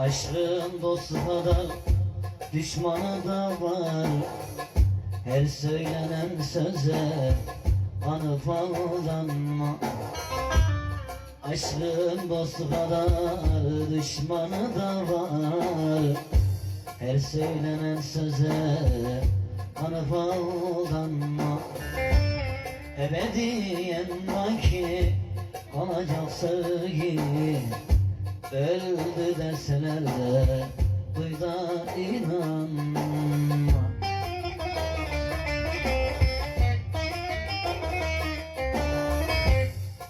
Aşkın dostu kadar düşmanı da var. Her söylenen söze anıp aldanma Aşkın dostu kadar düşmanı da var. Her söylenen söze anıp aldanma Ebediyen vaki kalacak sevgi Öldü deseler de duy da inanma.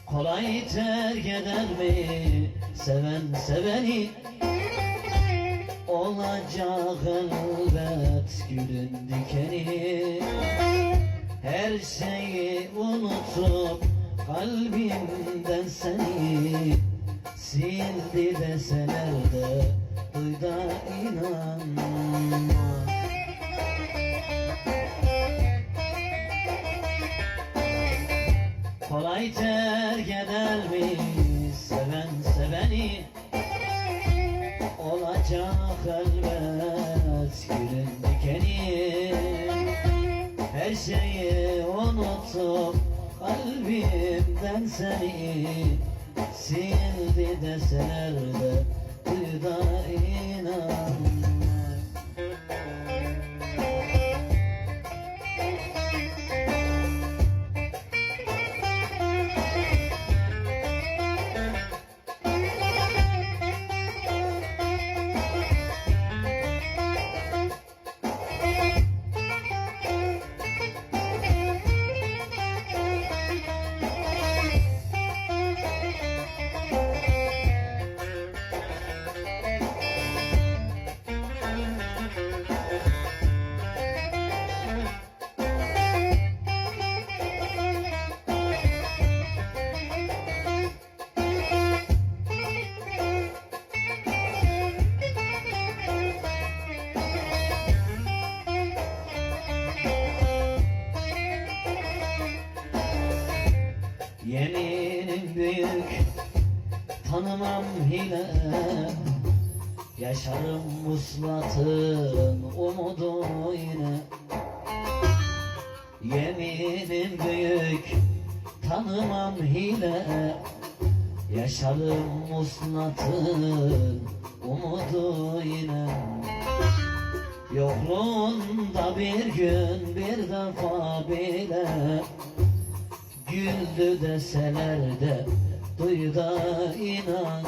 Kolay terk eder mi? Seven seveni. Olacak elbet gülün dikeni. Her şeyi unutup kalbimden seni Sildi deseler de duy da inanma. Kolay terk eder mi seven seveni Olacak elbet. Gülün dikeni Her şeyi unutup kalbimden seni Sildi deseler de duy Yeminim büyük tanımam hile. Yaşarım muslatın umudu yine. Yeminim büyük tanımam hile. Yaşarım muslatın umudu yine. Yokluğunda bir gün bir defa bile Güldü deseler de duy da inan.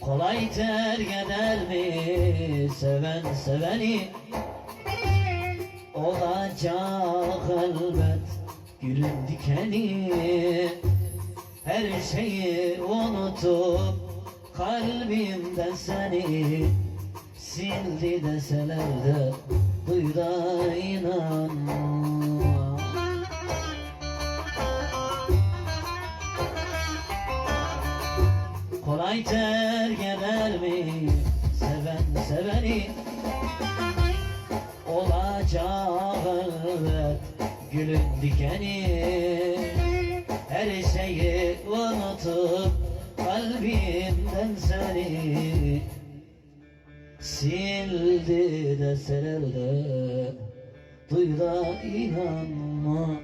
Kolay terk eder mi? Seven seveni. Olacak elbet gülün dikeni. Her şeyi unutup kalbimden seni Sildi deseler de duy da Kolay terk eder mi? Seven seveni Olacak elbet gülün dikeni Her şeyi unutup kalbimden seni Sildi deseler de duy da inanma